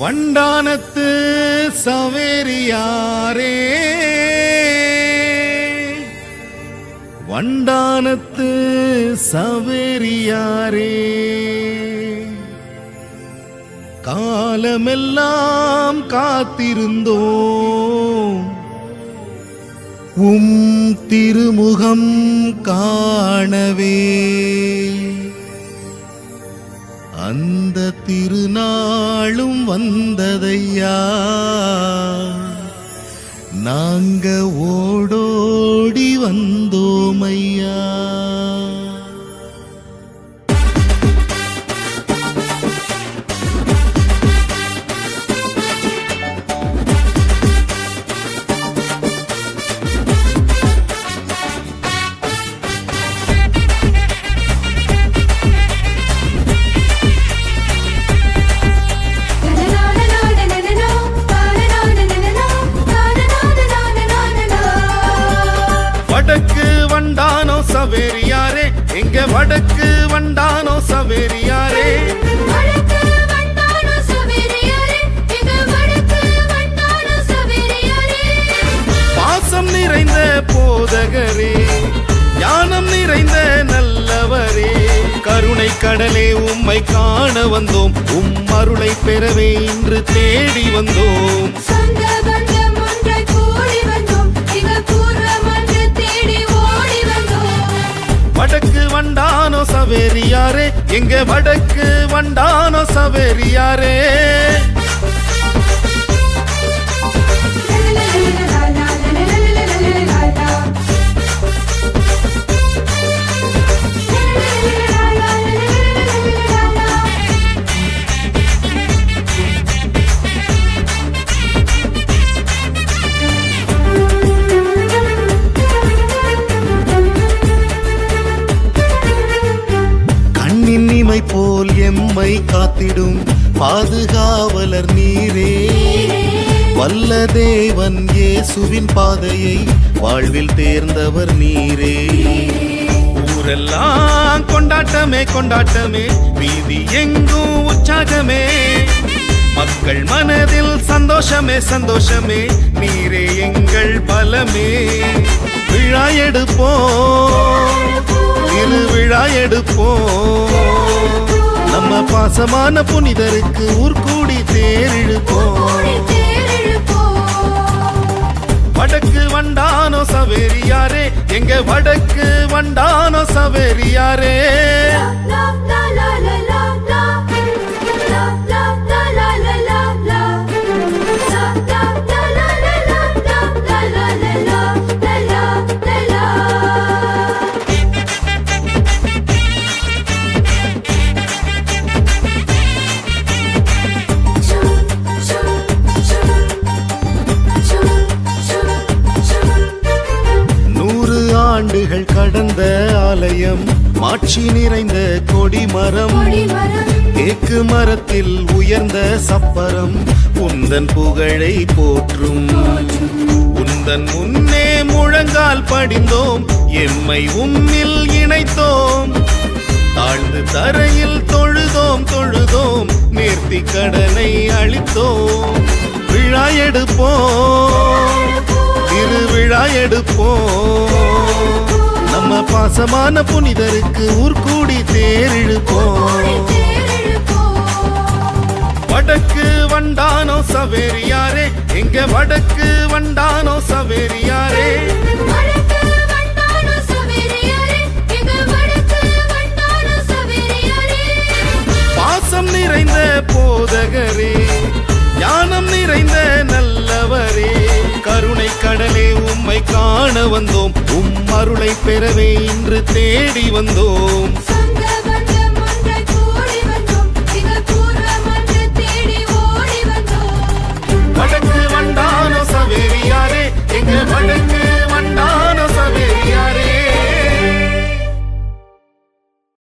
வண்டானத்து சவேரியாரே. வண்டானத்து சவேரியாரே. காலமெல்லாம் காத்திருந்தோம். உம் திருமுகம் காணவே. அந்த திருநாளும் வந்ததையா? நாங்க ஓடோடி வந்தோமையா சவேரியாரே எங்க வடக்கு வண்டானோ சவேரியாரே. பாசம் நிறைந்த போதகரே ஞானம் நிறைந்த நல்லவரே. கருணை கடலே உம்மை காண வந்தோம் உம் அருளை பெறவே இன்று தேடி வந்தோம். எங்க வடக்கு வண்டான சவேரியாரே. கண்ணின் போல் எம்மை காத்திடும் பாதுகாவலர் நீரே. வல்ல தேவன் இயேசுவின் பாதையை வாழ்வில் தேர்ந்தவர் நீரே. ஊரெல்லாம் கொண்டாட்டமே கொண்டாட்டமே. வீதி எங்கும் உற்சாகமே. மக்கள் மனதில் சந்தோஷமே சந்தோஷமே. நீரே எங்கள் பலமே. விழா எடுப்போம். எடுப்போம். நம்ம பாசமான புனிதருக்கு ஊர்கூடி தேரிழுப்போம். வடக்கு வண்டானோ சவேரியாரே எங்க வடக்கு வண்டானோ சவேரியாரே. ஆண்டுகள் கடந்த ஆலயம். மாட்சி நிறைந்த கொடிமரம். தேக்கு மரத்தில் உயர்ந்த சப்பரம். உந்தன் புகழை போற்றும். உந்தன் முன்னே முழங்கால் படிந்தோம். எம்மை உம்மில் இணைத்தோம். தாழ்ந்து தரையில் தொழுதோம் தொழுதோம். நேர்த்தி கடனை அளித்தோம். விழா எடுப்போம். திருவிழா எடுப்போம். பாசமான புனிதருக்கு ஊர்கூடி தேரிழுப்போம். வடக்கு வண்டானோ சவேரியாரே எங்க வடக்கு வண்டானோ சவேரியாரே. பாசம் நிறைந்த போதகரே ஞானம் நிறைந்த நல்லவரே. கடலே உம்மை காண வந்தோம். உம் அருளை பெறவே இன்று தேடி வந்தோம்.